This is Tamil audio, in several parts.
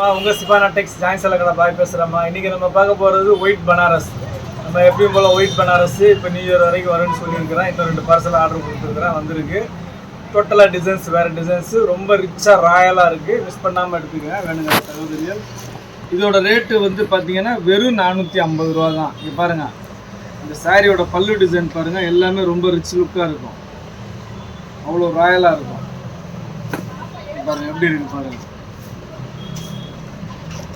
அம்மா உங்கள் சிபானா டெக்ஸ் ஜாயின் கடை பாய் பேசுகிறேம்மா இன்றைக்கி நம்ம பார்க்க போகிறது ஒயிட் பனாரஸ் நம்ம எப்பயும் போல் ஒயிட் பனாரஸ் இப்போ நியூ இயர் வரைக்கும் வரும்னு சொல்லியிருக்கிறேன். இன்னும் ரெண்டு பார்சல் ஆர்டர் கொடுத்துருக்குறேன் வந்திருக்கு. டோட்டலாக டிசைன்ஸ் வேறு டிசைன்ஸு ரொம்ப ரிச்சாக ராயலாக இருக்குது மிஸ் பண்ணாமல் எடுத்துக்கங்க வேணுங்க சகோதரியல் இதோட ரேட்டு வந்து பார்த்தீங்கன்னா வெறும் நானூற்றி ஐம்பது ரூபா தான். இங்கே பாருங்கள் இந்த சாரியோட பல்லு டிசைன் பாருங்கள் எல்லாமே ரொம்ப ரிச் லுக்காக இருக்கும். அவ்வளோ ராயலாக இருக்கும். பாருங்கள் எப்படி இருக்குது பாருங்கள்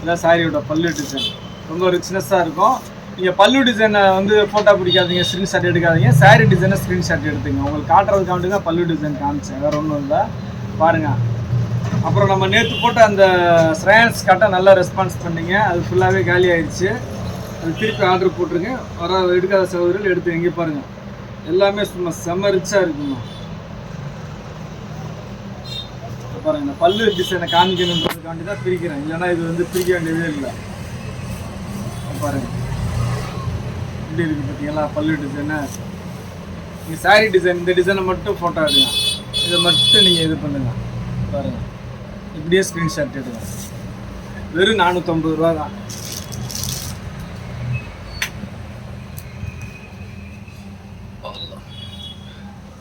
இதான் சாரியோட பல்லு டிசைன் ரொம்ப ரிச்னஸ்ஸாக இருக்கும். நீங்கள் பல்லு டிசைனை வந்து ஃபோட்டோ பிடிக்காதீங்க ஸ்க்ரீன்ஷாட் எடுக்காதீங்க. சாரி டிசைனை ஸ்க்ரீன்ஷாட் எடுத்துங்க. உங்களுக்கு காட்டுறதுக்காண்டி தான் பல்லு டிசைன் காமிச்சேன். வேறு ஒன்றும் இல்லை. பாருங்கள் அப்புறம் நம்ம நேற்று போட்ட அந்த ஸ்ரேன்ஸ் கட்டை நல்லா ரெஸ்பான்ஸ் பண்ணீங்க. அது ஃபுல்லாகவே காலி ஆயிடுச்சு. அது திருப்பி ஆர்டர் போட்டிருங்க. வர எடுக்காத சகோதரிகள் எடுத்து எங்கே பாருங்கள் எல்லாமே சும்மா செம்ம ரிச்சாக இருக்குமா பாருங்க பல்லு டிசைனை அதுக்காண்டி தான் பிரிக்கிறேன். இல்லைன்னா இது வந்து பிரிக்க வேண்டியதே இல்லை. பாருங்க. இப்படி இருக்கு பார்த்தீங்களா பல்லு டிசைனு நீங்கள் சாரி டிசைன் இந்த டிசைனை மட்டும் ஃபோட்டோ எடுங்க. இதை மட்டும் நீங்கள் இது பண்ணுங்க. பாருங்கள் இப்படியே ஸ்க்ரீன்ஷாட் எடுங்க. வெறும் நானூற்றம்பது ரூபா தான்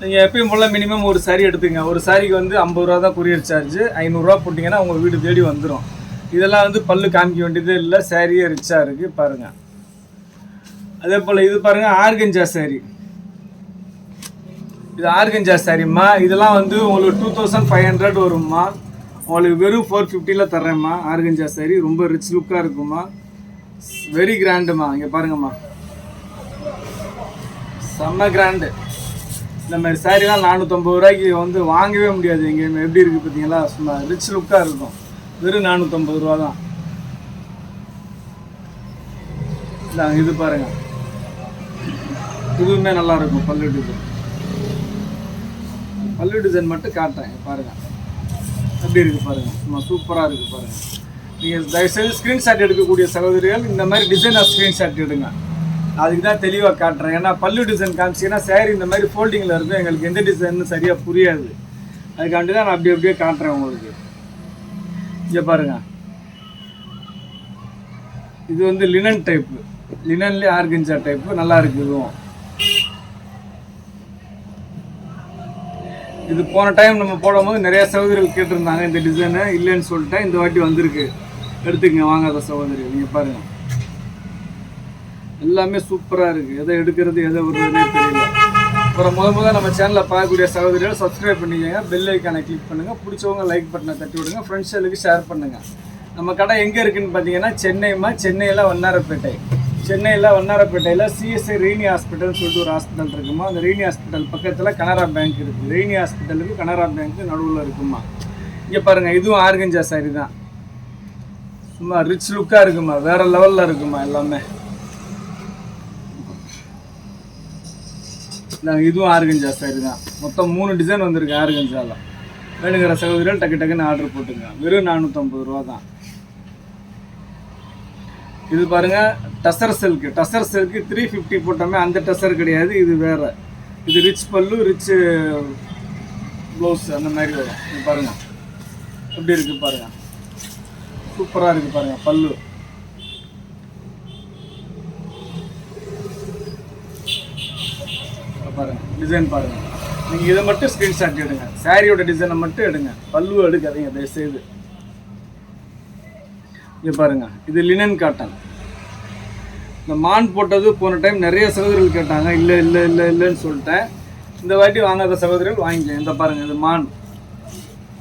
நீங்கள் எப்பயும் போல் மினிமம் ஒரு சாரி எடுத்துங்க ஒரு சாரிக்கு வந்து ஐம்பது ரூபா தான் கொரியர் சார்ஜ் ஐநூறுரூவா போட்டிங்கன்னா உங்கள் வீடு தேடி வந்துடும் இதெல்லாம் வந்து பல்லு காமிக்க வேண்டியதே இல்லை. சாரியே ரிச்சாக இருக்குது பாருங்கள் அதே போல் இது பாருங்கள் ஆர்கஞ்சா சாரி இது ஆர்கஞ்சா சாரிம்மா இதெல்லாம் வந்து உங்களுக்கு டூ தௌசண்ட் ஃபைவ் ஹண்ட்ரட் வரும்மா. உங்களுக்கு வெறும் ஃபோர் ஃபிஃப்டியில் தர்றேம்மா. ஆர்கஞ்சா சாரி ரொம்ப ரிச் லுக்காக இருக்குமா வெரி கிராண்டுமா இங்கே பாருங்கம்மா. செம்ம கிராண்டு இந்த மாதிரி சாரிலாம் நானூற்றம்பது ரூபாய்க்கு வந்து வாங்கவே முடியாது எங்கேயுமே. எப்படி இருக்குது பார்த்தீங்களா? சும்மா ரிச் லுக்காக இருக்கும். வெறும் நானூற்றம்பது ரூபா தான். இந்தாங்க இது பாருங்க. இதுவுமே நல்லா இருக்கும் பல்லு டிசைன் பல்லு டிசைன் மட்டும் காட்டேன் பாருங்கள் எப்படி இருக்குது பாருங்கள் சும்மா சூப்பராக இருக்குது பாருங்கள் நீங்கள் தயவுசெய்து ஸ்க்ரீன்ஷாட் எடுக்கக்கூடிய சகோதரிகள் இந்த மாதிரி டிசைனாக ஸ்க்ரீன்ஷாட் எடுங்க. அதுக்கு தான் தெளிவாக காட்டுறேன். ஏன்னா பல்லு டிசைன் காமிச்சிங்கன்னா சேரீ இந்த மாதிரி ஃபோல்டிங்கில் இருக்கும் எங்களுக்கு எந்த டிசைன்னு சரியாக புரியாது. அதுக்காண்டி தான் நான் அப்படி அப்படியே காட்டுறேன் உங்களுக்கு. இங்கே பாருங்க. இது வந்து லினன் டைப்பு லினன்லேயே ஆர்கஞ்சா டைப்பு நல்லா இருக்கு இதுவும். இது போன டைம் நம்ம போடும்போது நிறைய சகோதரிகள் கேட்டிருந்தாங்க இந்த டிசைனு இல்லைன்னு சொல்லிட்டேன் இந்த வாட்டி வந்திருக்கு. எடுத்துக்கங்க வாங்காத சகோதரி நீங்கள் பாருங்கள் எல்லாமே சூப்பராக இருக்குது எதை எடுக்கிறது எதை வருதுன்னே தெரியல. அப்புறம் முத முதல் நம்ம சேனலில் பார்க்கக்கூடிய சகோதரிகள் சப்ஸ்கிரைப் பண்ணிக்கங்க. பெல் ஐக்கானை கிளிக் பண்ணுங்கள் பிடிச்சவங்க லைக் பட்டனை தட்டி விடுங்க. ஃப்ரெண்ட்ஸுகளுக்கு ஷேர் பண்ணுங்கள் நம்ம கடை எங்கே இருக்குதுன்னு பார்த்தீங்கன்னா சென்னைமா சென்னையில் வண்ணாரப்பேட்டை. சென்னையில் வண்ணாரப்பேட்டையில் சிஎஸ்ஐ ரெய்னி ஹாஸ்பிட்டல்னு சொல்லிட்டு ஒரு ஹாஸ்பிட்டல் இருக்குமா? அந்த ரெய்னி ஹாஸ்பிட்டல் பக்கத்தில் கனரா பேங்க் இருக்குது ரெய்னி ஹாஸ்பிட்டலுக்கு கனரா பேங்க் நடுவில் இருக்குமா? இங்கே பாருங்கள் இதுவும் ஆர்கஞ்சா சாரி தான். சும்மா ரிச் லுக்காக இருக்குமா? வேறு லெவலில் இருக்குமா எல்லாமே? இதுவும் ஆர்கஞ்சா சாரி தான். மொத்தம் மூணு டிசைன் வந்திருக்கு ஆர்கஞ்சாவில் வேணுங்கிற சகோதரிகள் டக்கு டக்குன்னு ஆர்டர் போட்டுங்க. வெறும் நானூற்றம்பது ரூபா தான். இது பாருங்கள் tussar silk tussar silk three fifty போட்டோமே அந்த டசர் கிடையாது இது வேறு. இது ரிச் பல்லு ரிச் ப்ளவுஸ் அந்த மாதிரி வரும். இது பாருங்கள் எப்படி இருக்குது பாருங்கள் சூப்பராக இருக்குது பாருங்கள் பல்லு. பாருங்க டிசைன் பாருங்கள் நீங்கள் இதை மட்டும் ஸ்க்ரீன்ஷாட் எடுங்க. சாரியோட டிசைனை மட்டும் எடுங்க. பல்லு எடுக்காதீங்க தயவுசெய்து. இங்கே பாருங்க இது லினன் காட்டன் இந்த மான் போட்டது போன டைம் நிறைய சகோதரிகள் கேட்டாங்க இல்லை இல்லை இல்லை இல்லைன்னு சொல்லிட்டேன். இந்த வாட்டி வாங்காத சகோதரிகள் வாங்கிக்கலாம் இந்த பாருங்கள் இது மான்.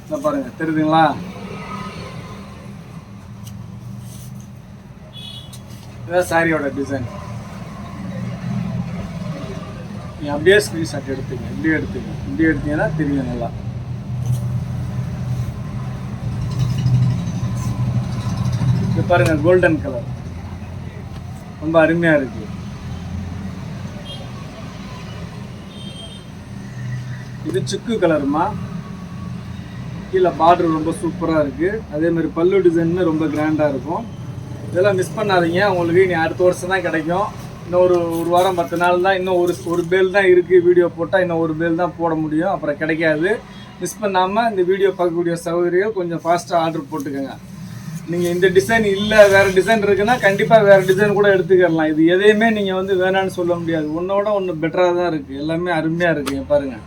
இந்த பாருங்க தெரியுதுங்களா? இதான் சாரியோட டிசைன் நீங்கள் அப்படியே ஸ்க்ரீன்ஷாட் எடுத்துங்க இப்படியே எடுத்துங்க இப்படியே எடுத்தீங்கன்னா தெரியும் நல்லா. இது பாருங்க கோல்டன் கலர் ரொம்ப அருமையாக இருக்கு. இது சுக்கு கலருமா? கீழே பார்டர் ரொம்ப சூப்பராக இருக்குது அதே மாதிரி பல்லு டிசைனுமே ரொம்ப கிராண்டாக இருக்கும். இதெல்லாம் மிஸ் பண்ணாதீங்க. உங்களுக்கு இனி அடுத்த வருஷம் தான் கிடைக்கும். இன்னும் ஒரு ஒரு வாரம் பத்து நாள் தான் இன்னும் ஒரு ஒரு பேல் தான் இருக்குது வீடியோ போட்டால் இன்னும் ஒரு பேல் தான் போட முடியும். அப்புறம் கிடைக்காது. மிஸ் பண்ணாமல் இந்த வீடியோ பார்க்கக்கூடிய சகோதரிகள் கொஞ்சம் ஃபாஸ்ட்டாக ஆர்டர் போட்டுக்கோங்க. நீங்கள் இந்த டிசைன் இல்லை வேறு டிசைன் இருக்குன்னா கண்டிப்பாக வேறு டிசைன் கூட எடுத்துக்கிடலாம் இது எதையுமே நீங்கள் வந்து வேணான்னு சொல்ல முடியாது. ஒன்றோட ஒன்று பெட்டராக தான் இருக்குது எல்லாமே அருமையாக இருக்குது பாருங்கள்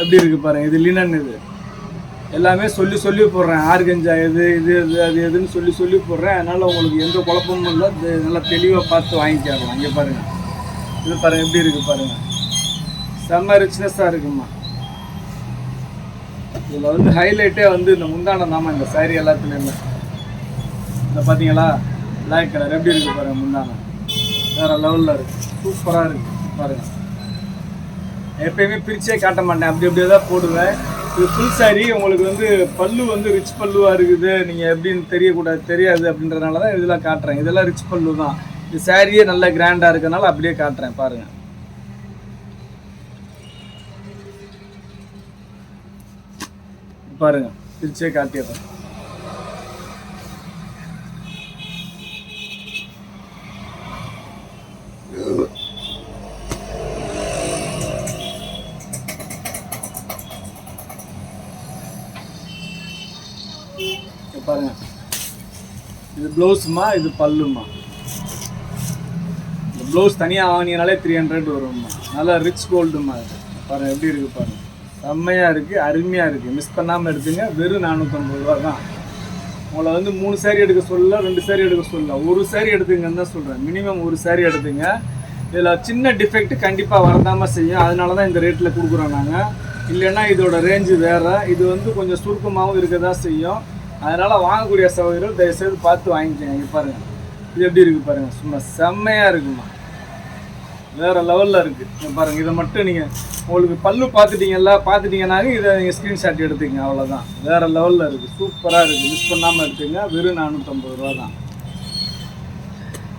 எப்படி இருக்குது பாருங்கள் இது லினன் இது. எல்லாமே சொல்லி சொல்லி போடுறேன். ஆர்கஞ்சா எது இது இது அது எதுன்னு சொல்லி சொல்லி போடுறேன். அதனால் உங்களுக்கு எந்த குழப்பமும் இல்லை. இது நல்லா தெளிவாக பார்த்து வாங்கிக்கலாம் இங்கே பாருங்கள் இது பாருங்கள் எப்படி இருக்குது பாருங்கள் செம்ம ரிச்னஸ்ஸாக இருக்குமா இதில் வந்து ஹைலைட்டே வந்து இந்த முந்தானம் தாம்மா இந்த சாரி எல்லாத்துலேயுமே. இந்த பார்த்தீங்களா? பிளாக் கலர் எப்படி இருக்குது பாருங்கள் முந்தானம். வேறு லெவலில் இருக்குது சூப்பராக இருக்குது பாருங்கள் எப்பயுமே பிரிச்சே காட்ட மாட்டேன். அப்படி அப்படியே தான் போடுவேன். இது ஃபுல் சாரி உங்களுக்கு வந்து பல்லு வந்து ரிச் பல்லுவாக இருக்குது. நீங்கள் எப்படின்னு தெரியக்கூடாது தெரியாது அப்படின்றதுனால தான் இதெல்லாம் காட்டுறேன். இதெல்லாம் ரிச் பல்லு தான். இது சாரியே நல்ல கிராண்டாக இருக்கிறதுனால அப்படியே காட்டுறேன் பாருங்கள் பாருங்கள் பிரிச்சே காட்டிடுறேன். பாருங்க. இது ப்ளவுஸுமா இது பல்லுமா? இந்த ப்ளவுஸ் தனியாக வாங்கினாலே த்ரீ ஹண்ட்ரட் வரும்மா. நல்லா ரிச் கோல்டுமா இது. பாருங்க எப்படி இருக்கு பாருங்க. செம்மையாக இருக்குது அருமையாக இருக்குது மிஸ் பண்ணாமல் எடுத்துங்க வெறும் நானூற்றம்பது ரூபா தான். உங்களை வந்து மூணு சேரீ எடுக்க சொல்லல ரெண்டு சேரீ எடுக்க சொல்லல. ஒரு சேரீ எடுத்துங்கன்னு தான் சொல்கிறேன் மினிமம் ஒரு சேரீ எடுத்துங்க. இதில் சின்ன டிஃபெக்ட் கண்டிப்பாக வரதாமல் செய்யும். அதனால தான் இந்த ரேட்டில் கொடுக்குறோம் நாங்கள் இல்லைன்னா இதோட ரேஞ்சு வேறு. இது வந்து கொஞ்சம் சுருக்கமாகவும் இருக்க தான் செய்யும். அதனால் வாங்கக்கூடிய சகோதரர்கள் தயவுசெய்து பார்த்து வாங்கிக்கோங்க. இங்க பாருங்கள் இது எப்படி இருக்குது பாருங்கள் சும்மா செம்மையாக இருக்குமா? வேறு லெவலில் இருக்குது பாருங்கள் இதை மட்டும் நீங்கள் உங்களுக்கு பல்லு பார்த்துட்டீங்கல்ல பார்த்துட்டீங்கன்னாலும் இதை நீங்கள் ஸ்க்ரீன்ஷாட் எடுத்துங்க அவ்வளோதான் வேறு லெவலில் இருக்குது சூப்பராக இருக்குது மிஸ் பண்ணாமல் எடுத்துங்க வெறும் நானூற்றம்பது ரூபா தான்.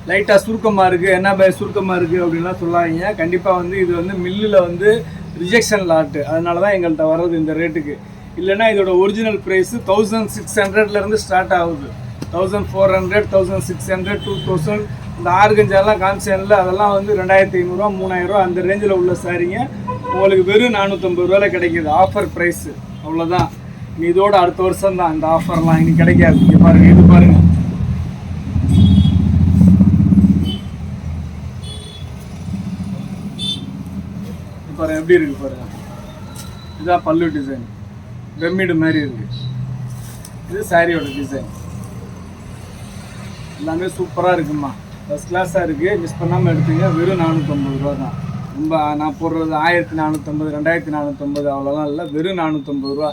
லைட்டாக சுருக்கமாக இருக்குது என்ன பய சுருக்கமாக இருக்குது அப்படின்லாம் சொல்லாதீங்க. கண்டிப்பாக வந்து இது வந்து மில்லில் வந்து ரிஜெக்ஷன் லாட்டு அதனால தான் எங்கள்கிட்ட வர்றது இந்த ரேட்டுக்கு இல்லைன்னா இதோட ஒரிஜினல் ப்ரைஸு தௌசண்ட் சிக்ஸ் ஹண்ட்ரட்லேருந்து ஸ்டார்ட் ஆகுது. Thousand four hundred thousand six hundred two thousand இந்த ஆர்கஞ்செல்லாம் காமிச்சேன்ல அதெல்லாம் வந்து ரெண்டாயிரத்தி ஐநூறுரூவா மூணாயிரரூவா அந்த ரேஞ்சில் உள்ள சாரீங்க உங்களுக்கு வெறும் நானூற்றம்பது ரூபாயில் கிடைக்கிது. ஆஃபர் ப்ரைஸு அவ்வளோதான் நீ இதோட அடுத்த வருஷம் தான். இந்த ஆஃபர்லாம் இனி கிடைக்காது. இங்கே பாருங்கள் இது பாருங்கள் பாருங்கள் எப்படி இருக்கு பாருங்கள் இதுதான் பல்லு டிசைன் பிரமிடு மாதிரி இருக்கு. இது சாரியோட டிசைன் எல்லாமே சூப்பராக இருக்குமா ஃபஸ்ட் கிளாஸாக இருக்குது மிஸ் பண்ணாமல் எடுத்தீங்க வெறும் நானூற்றம்பது ரூபா தான். ரொம்ப நான் போடுறது ஆயிரத்தி நானூற்றம்பது ரெண்டாயிரத்தி நானூற்றம்பது அவ்வளோலாம் இல்லை. வெறும் நானூற்றம்பது ரூபா.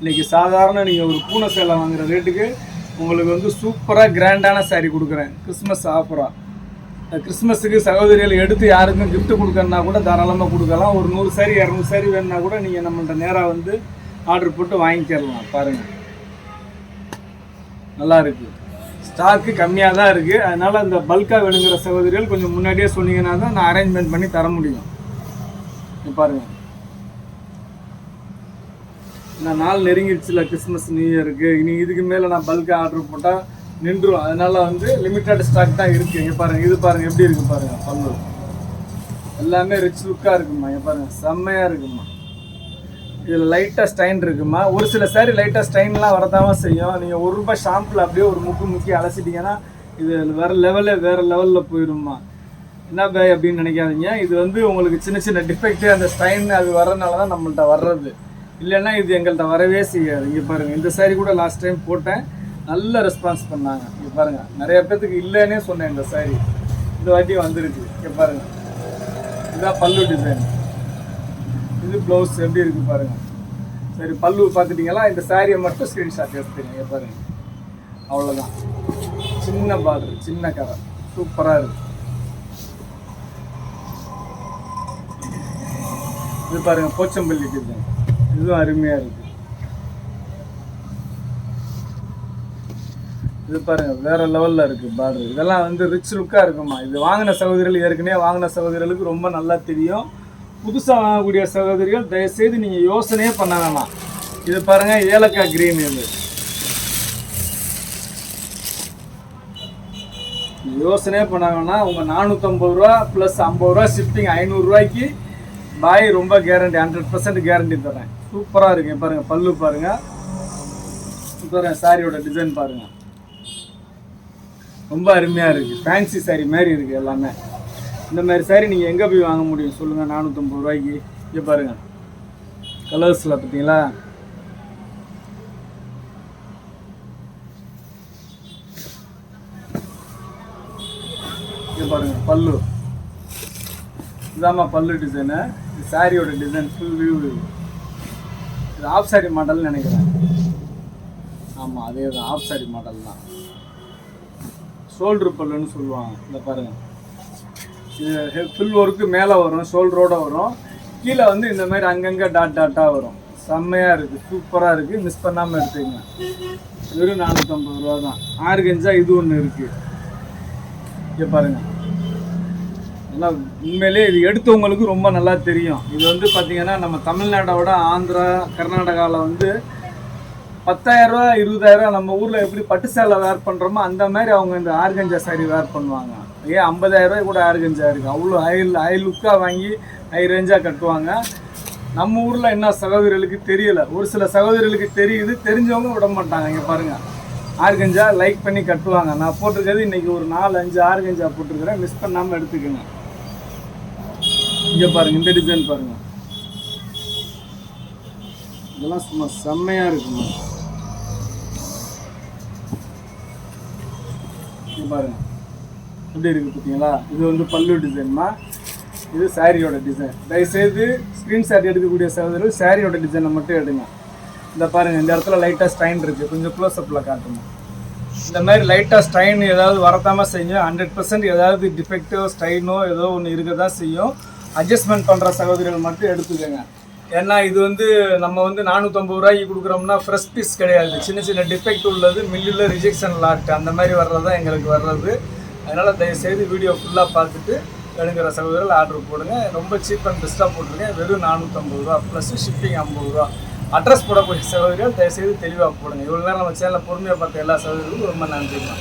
இன்றைக்கி சாதாரண நீங்கள் ஒரு பூனை சேலை வாங்குகிற ரேட்டுக்கு உங்களுக்கு வந்து சூப்பராக கிராண்டான saree கொடுக்குறேன். கிறிஸ்மஸ் ஆஃபராக கிறிஸ்மஸுக்கு சகோதரிகள் எடுத்து யாருக்கும் கிஃப்ட்டு கொடுக்கணுன்னா கூட தாராளமாக கொடுக்கலாம். ஒரு நூறு சாரி இரநூறு சாரி வேணுன்னா கூட நீங்கள் நம்மள்கிட்ட நேராக வந்து ஆர்டர் போட்டு வாங்கிக்கிறலாம் பாருங்கள் நல்லா இருக்கு. ஸ்டாக்கு கம்மியாக தான் இருக்குது அதனால் அந்த பல்காக வேணுங்கிற சகோதரிகள் கொஞ்சம் முன்னாடியே சொன்னீங்கன்னா தான் நான் அரேஞ்ச்மெண்ட் பண்ணி தர முடியும். பாருங்கள் நான் நாள் நெருங்கிடுச்சுல கிறிஸ்மஸ் நியூ இயருக்கு இனி இதுக்கு மேலே நான் பல்காக ஆர்டர் போட்டால் நின்றுரும். அதனால வந்து லிமிட்டட் ஸ்டாக் தான் இருக்குது இங்கே பாருங்கள் இது பாருங்கள் எப்படி இருக்குது பாருங்கள் பல்லு. எல்லாமே ரிச் லுக்காக இருக்குமா இங்கே பாருங்கள் செம்மையாக இருக்குமா இதில் லைட்டாக ஸ்டைன் இருக்குமா? ஒரு சில சாரி லைட்டாக ஸ்டைன்லாம் வரதான் செய்யும். நீங்கள் ஒரு ரூபாய் ஷாம்பில் அப்படியே ஒரு முக்கு முக்கி அலசிட்டீங்கன்னா இது வேறு லெவலே வேறு லெவலில் போயிடுமா என்ன பே அப்படின்னு நினைக்காதீங்க. இது வந்து உங்களுக்கு சின்ன சின்ன டிஃபெக்ட்டு அந்த ஸ்டைன் அது வரனால தான் நம்மள்ட்ட வர்றது. இல்லைன்னா இது எங்கள்கிட்ட வரவே செய்யாது. இங்கே பாருங்கள் இந்த சாரி கூட லாஸ்ட் டைம் போட்டேன். நல்ல ரெஸ்பான்ஸ் பண்ணாங்க. இங்கே பாருங்கள் நிறைய பேர்த்துக்கு இல்லைன்னே சொன்னேன் இந்த சாரி இந்த வாட்டி வந்திருக்கு. இங்கே பாருங்கள் இதுதான் பல்லு டிசைன் இது ப்ளவுஸ் எப்படி இருக்கு பாருங்க. சரி பல்லு பார்த்துட்டீங்களா? இந்த சாரியை மட்டும் ஸ்க்ரீன்ஷாட் எடுத்துருங்க. பாருங்க. அவ்வளோதான் சின்ன பார்டர் சின்ன கரை சூப்பராக இருக்கு. இது பாருங்க போச்சம்பள்ளி டிசைன் இதுவும் அருமையாக இருக்கு. இது பாருங்க வேற லெவல்ல இருக்கு பார்டர் இதெல்லாம் வந்து ரிச் லுக்கா இருக்குமா? இது வாங்கின சகோதரிகள் ஏற்கனவே வாங்கின சகோதரிகளுக்கு ரொம்ப நல்லா தெரியும். புதுசாக வாங்கக்கூடிய சகோதரிகள் தயவுசெய்து நீங்கள் யோசனையே பண்ண வேணாம். இது பாருங்கள் ஏலக்காய் கிரீன் இது. யோசனையே பண்ண வேணாம். உங்கள் நானூற்றம்பது ரூபா ப்ளஸ் ஐம்பது ரூபா ஷிஃப்டிங் ஐநூறுரூவாய்க்கு பாய் ரொம்ப கேரண்டி ஹண்ட்ரட் பர்சன்ட் கேரண்டி தரேன். சூப்பராக இருக்குங்க பாருங்கள் பல்லு பாருங்கள் பாருங்க சாரியோட டிசைன் பாருங்கள் ரொம்ப அருமையாக இருக்குது ஃபேன்சி சாரி மாதிரி இருக்குது எல்லாமே. இந்த மாதிரி சாரி நீங்கள் எங்கே போய் வாங்க முடியும்? சொல்லுங்கள் நானூற்றம்பது ரூபாய்க்கு. இங்கே பாருங்கள் கலர்ஸில் பார்த்தீங்களா? இங்கே பாருங்க பல்லு. இதாம்மா பல்லு டிசைனு இது சாரியோட டிசைன் ஃபுல் வியூ இது ஆஃப் சாரி மாடல்னு நினைக்கிறேன். ஆமாம் அதே தான். ஆஃப் சாரி மாடல் தான். ஷோல்ட்ரு பல்லுன்னு சொல்லுவாங்க. இந்த பாருங்கள் இது ஃபுல் ஒர்க்கு மேலே வரும் ஷோல்டரோட வரும். கீழே வந்து இந்த மாதிரி அங்கங்கே டாட் டாட்டாக வரும். செம்மையாக இருக்குது சூப்பராக இருக்குது மிஸ் பண்ணாமல் எடுத்துக்கங்க வெறும் நானூற்றம்பது ரூபா தான். ஆறு கஞ்சா இது ஒன்று இருக்குது இங்கே பாருங்கள் எல்லாம் உண்மையிலேயே இது எடுத்தவங்களுக்கு ரொம்ப நல்லா தெரியும். இது வந்து பார்த்தீங்கன்னா நம்ம தமிழ்நாட்டோட ஆந்திரா கர்நாடகாவில் வந்து பத்தாயிரரூவா இருபதாயிரரூவா நம்ம ஊரில் எப்படி பட்டு சேலை வேர் பண்ணுறோமோ அந்த மாதிரி அவங்க இந்த ஆர்கஞ்சா சாரி வேர் பண்ணுவாங்க. ஏன் ஐம்பதாயிரரூவாய் கூட ஆர்கஞ்சா இருக்குது அவ்வளோ ஹை ஹை லுக்காக வாங்கி ஹை ரேஞ்சாக கட்டுவாங்க. நம்ம ஊரில் என்ன சகோதரிகளுக்கு தெரியலை. ஒரு சில சகோதரிகளுக்கு தெரியுது தெரிஞ்சவங்க விட மாட்டாங்க. இங்கே பாருங்கள் ஆர்கஞ்சா லைக் பண்ணி கட்டுவாங்க. நான் போட்டிருக்கிறது இன்றைக்கி ஒரு நாலு அஞ்சு ஆர்கஞ்சா போட்டிருக்கிறேன். மிஸ் பண்ணாமல் எடுத்துக்கோங்க. இங்கே பாருங்க இந்த டிசைன் பாருங்கள் இதெல்லாம் சும்மா செம்மையாக இருக்குங்க. பாருங்கள் எப்படி இருக்குது பார்த்தீங்களா இது வந்து பல்லு டிசைன்மா இது சாரியோட டிசைன் தயவுசெய்து ஸ்க்ரீன்ஷாட் எடுக்கக்கூடிய சகோதரர்கள் சாரியோட டிசைனை மட்டும் எடுங்க. இந்த பாருங்கள் இந்த இடத்துல லைட்டாக ஸ்டைன் இருக்குது கொஞ்சம் க்ளோஸ்அப்பில் காட்டுங்க. இந்த மாதிரி லைட்டாக ஸ்டைன் ஏதாவது வரத்தாமல் செய்யும் ஹண்ட்ரட் பர்சன்ட் ஏதாவது டிஃபெக்டோ ஸ்டைனோ ஏதோ ஒன்று இருக்க தான் செய்யும். அட்ஜஸ்ட்மெண்ட் பண்ணுற சகோதரிகள் மட்டும் எடுத்துக்கோங்க. ஏன்னா இது வந்து நம்ம வந்து நானூற்றம்பது ரூபாய்க்கு கொடுக்குறோம்னா ஃப்ரெஷ் பீஸ் கிடையாது. சின்ன சின்ன டிஃபெக்ட் உள்ளது மில்லில் ரிஜெக்ஷன் லாட் அந்த மாதிரி வர்றது தான் எங்களுக்கு வர்றது. அதனால் தயவுசெய்து வீடியோ ஃபுல்லாக பார்த்துட்டு எடுக்கிற சகோதரர்கள் ஆர்டர் போடுங்க. ரொம்ப சீப் அண்ட் பெஸ்ட்டாக போட்டிருக்கேன். வெறும் நானூற்றம்பது ரூபா. ப்ளஸ் ஷிப்பிங் ஐம்பது ரூபா. அட்ரஸ் போடக்கூடிய சகோதரிகள் தயவுசெய்து தெளிவாக போடுங்க. இவ்வளோ நேரம் நம்ம சேனலில் பொறுமையாக பார்த்த எல்லா சகோதரர்களுக்கும் ரொம்ப நன்றிமா